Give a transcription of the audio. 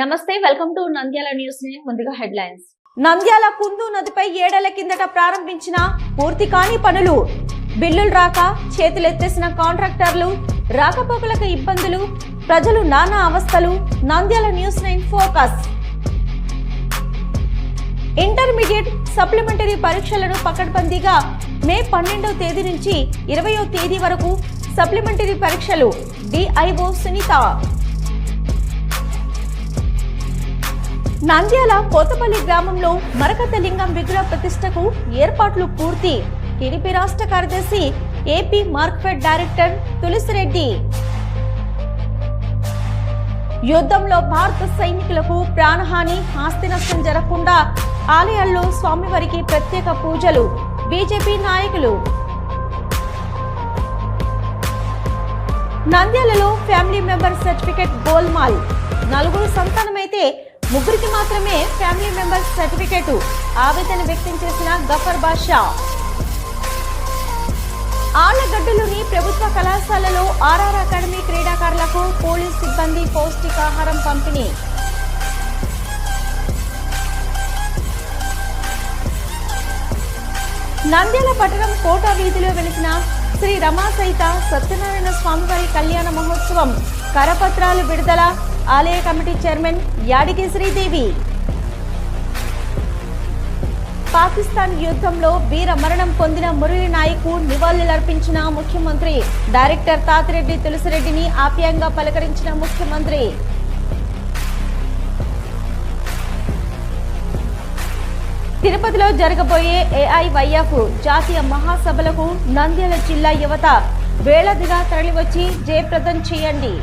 నమస్తే welcome to Nandyal news ముందుగా headlines. Nandyal Kundu నదిపై ఏడేళ్ళ కిందట ప్రారంభించిన పూర్తి కాని పనులు. బిల్లులు రాక చేతులెత్తేసిన కాంట్రాక్టర్లు రాకపోకలకు ఇబ్బందులు ప్రజలు నానా అవస్థలు. Nandyala news nine focus. Intermediate supplementary పరీక్షలను పకడ్బందీగా మే పన్నెండవ తేదీ నుంచి ఇరవయో తేదీ వరకు సప్లిమెంటరీ పరీక్షలు. డిఐఓ సునీత. నంద్యాల కోతపల్లి గ్రామంలో మరకత లింగం విగ్రహ ప్రతిష్టకు ఏర్పాట్లు పూర్తి. టీడీపీ రాష్ట్ర కార్యదర్శి ఏపీ మార్క్ఫెడ్ డైరెక్టర్ తులసిరెడ్డి. యుద్ధంలో భారత సైనికులకు ప్రాణహాని ఆస్తి నష్టం జరగకుండా ఆలయాల్లో స్వామివారికి ప్రత్యేక పూజలు బీజేపీ నాయకులు. నంద్యాలలో ఫ్యామిలీ మెంబర్ సర్టిఫికెట్ గోల్మాల్. నలుగురు సంతానమైతే ముగ్గురికి మాత్రమే ఫ్యామిలీ మెంబర్స్ సర్టిఫికేట్ ఆవేదన వ్యక్తం చేసిన గఫర్ బాషా. ఆళ్ళగడ్డలోని ప్రభుత్వ కళాశాలలో ఆర్ఆర్ అకాడమీ క్రీడాకారులకు పోలీస్ సిబ్బంది పౌష్టికాహారం పంపిణీ. నంద్యాల పట్టణం కోట వీధిలో వెలిసిన శ్రీ రమా సహిత సత్యనారాయణ స్వామివారి కళ్యాణ మహోత్సవం కరపత్రాలు విడుదల ఆలయ కమిటీ చైర్మన్ యాడికి శ్రీదేవి. పాకిస్తాన్ యుద్ధంలో వీర మరణం పొందిన మురళి నాయకు నివాళులర్పించిన ముఖ్యమంత్రి డైరెక్టర్ తాతిరెడ్డి తులసిరెడ్డిని ఆప్యాయంగా పలకరించిన ముఖ్యమంత్రి. తిరుపతిలో జరగబోయే ఏఐవైఎఫ్ జాతీయ మహాసభలకు నంద్యాల జిల్లా యువత వేలాదిగా తరలివచ్చి జయప్రదం చేయండి.